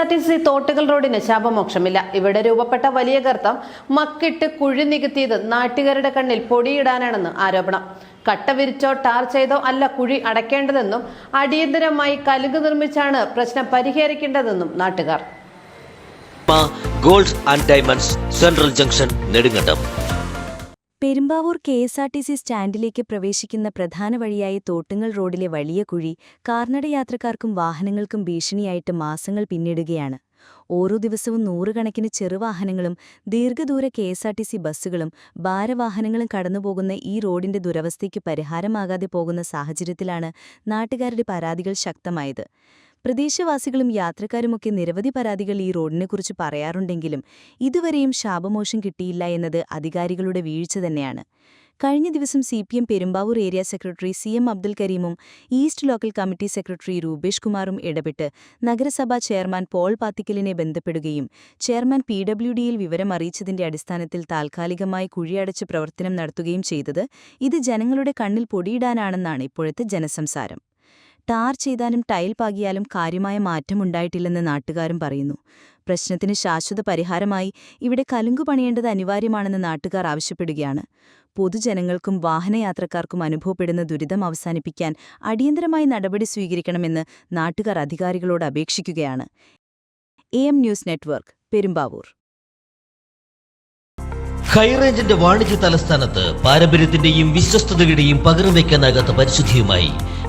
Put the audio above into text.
R T C തോട്ടുകൾ റോഡിന് ശാപമോക്ഷമില്ല. ഇവിടെ രൂപപ്പെട്ട വലിയ ഗർത്തം മക്കിട്ട് കുഴി നികത്തിയത് നാട്ടുകാരുടെ കണ്ണിൽ പൊടിയിടാനാണെന്ന് ആരോപണം. കട്ട വിരിച്ചോ ടാർ ചെയ്തോ അല്ല കുഴി അടയ്ക്കേണ്ടതെന്നും അടിയന്തരമായി കലുങ്ക് നിർമ്മിച്ചാണ് പ്രശ്നം പരിഹരിക്കേണ്ടതെന്നും നാട്ടുകാർ. Gold and diamonds central junction Nedumkandam. Perumbavoor K S R T C സ്റ്റാൻഡിലേക്ക് പ്രവേശിക്കുന്ന പ്രധാന വഴിയായ തോട്ടുങ്ങൽ റോഡിലെ വലിയ കുഴി കാർനട യാത്രക്കാർക്കും വാഹനങ്ങൾക്കും ഭീഷണിയായിട്ട് മാസങ്ങൾ പിന്നിടുകയാണ്. ഓരോ ദിവസവും നൂറുകണക്കിന് ചെറുവാഹനങ്ങളും ദീർഘദൂര K S R T C ബസ്സുകളും ഭാരവാഹനങ്ങളും കടന്നുപോകുന്ന ഈ റോഡിന്റെ ദുരവസ്ഥയ്ക്ക് പരിഹാരമാകാതെ പോകുന്ന സാഹചര്യത്തിലാണ് നാട്ടുകാരുടെ പരാതികൾ ശക്തമായത്. പ്രദേശവാസികളും യാത്രക്കാരുമൊക്കെ നിരവധി പരാതികൾ ഈ റോഡിനെക്കുറിച്ച് പറയാറുണ്ടെങ്കിലും ഇതുവരെയും ശാപമോഷം കിട്ടിയില്ല എന്നത് അധികാരികളുടെ വീഴ്ച തന്നെയാണ്. കഴിഞ്ഞ ദിവസം C P M Perumbavoor area secretary C M Abdul കരീമും east local committee secretary Rupesh കുമാറും ഇടപെട്ട് നഗരസഭാ ചെയർമാൻ പോൾ പാത്തിക്കലിനെ ബന്ധപ്പെടുകയും ചെയർമാൻ പി ഡബ്ല്യു ഡിയിൽ വിവരം അറിയിച്ചതിന്റെ അടിസ്ഥാനത്തിൽ താൽക്കാലികമായി കുഴിയടച്ച് പ്രവർത്തനം നടത്തുകയും ചെയ്തത് ഇത് ജനങ്ങളുടെ കണ്ണിൽ പൊടിയിടാനാണെന്നാണ് ഇപ്പോഴത്തെ ജനസംസാരം. ടാർ ചെയ്താലും ടൈൽ പാകിയാലും കാര്യമായ മാറ്റമുണ്ടായിട്ടില്ലെന്ന് നാട്ടുകാരും പറയുന്നു. പ്രശ്നത്തിന് ശാശ്വത പരിഹാരമായി ഇവിടെ കലുങ്കു പണിയേണ്ടത് അനിവാര്യമാണെന്ന് നാട്ടുകാർ ആവശ്യപ്പെടുകയാണ്. പൊതുജനങ്ങൾക്കും വാഹനയാത്രക്കാർക്കും അനുഭവപ്പെടുന്ന ദുരിതം അവസാനിപ്പിക്കാൻ അടിയന്തരമായി നടപടി സ്വീകരിക്കണമെന്ന് നാട്ടുകാർ അധികാരികളോട് അപേക്ഷിക്കുകയാണ്. A M news network Perumbavoor. ഹൈറേഞ്ചിന്റെ വാണിജ്യ തലസ്ഥാനത്ത് പാരമ്പര്യത്തിന്റെയും വിശ്വസ്തതയുടെയും പകരം വയ്ക്കാനാകാത്ത പരിശുദ്ധിയുമായി